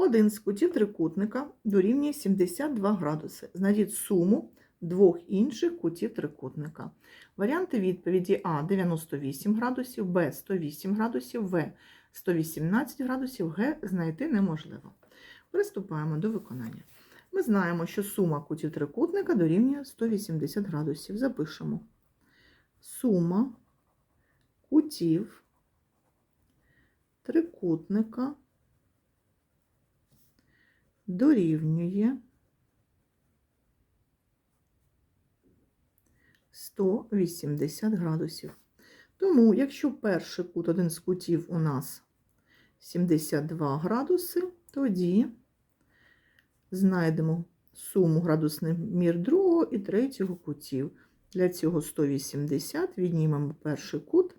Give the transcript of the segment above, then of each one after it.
Один з кутів трикутника дорівнює 72 градуси. Знайдіть суму двох інших кутів трикутника. Варіанти відповіді А 98 градусів, Б 108 градусів, В 118 градусів, Г знайти неможливо. Приступаємо до виконання. Ми знаємо, що сума кутів трикутника дорівнює 180 градусів. Запишемо. Сума кутів трикутника дорівнює 180 градусів. Тому, якщо перший кут, один з кутів у нас 72 градуси, тоді знайдемо суму градусних мір другого і третього кутів. Для цього 180 віднімемо перший кут.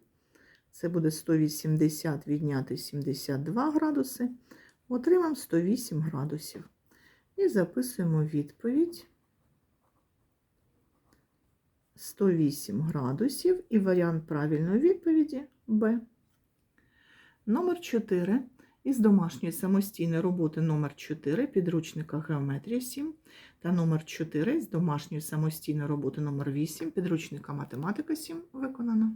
Це буде 180 відняти 72 градуси. Отримаємо 108 градусів. І записуємо відповідь 108 градусів і варіант правильної відповіді Б. Номер 4 із домашньої самостійної роботи номер 4 підручника Геометрія 7 та номер 4 з домашньої самостійної роботи номер 8 підручника Математика 7 виконано.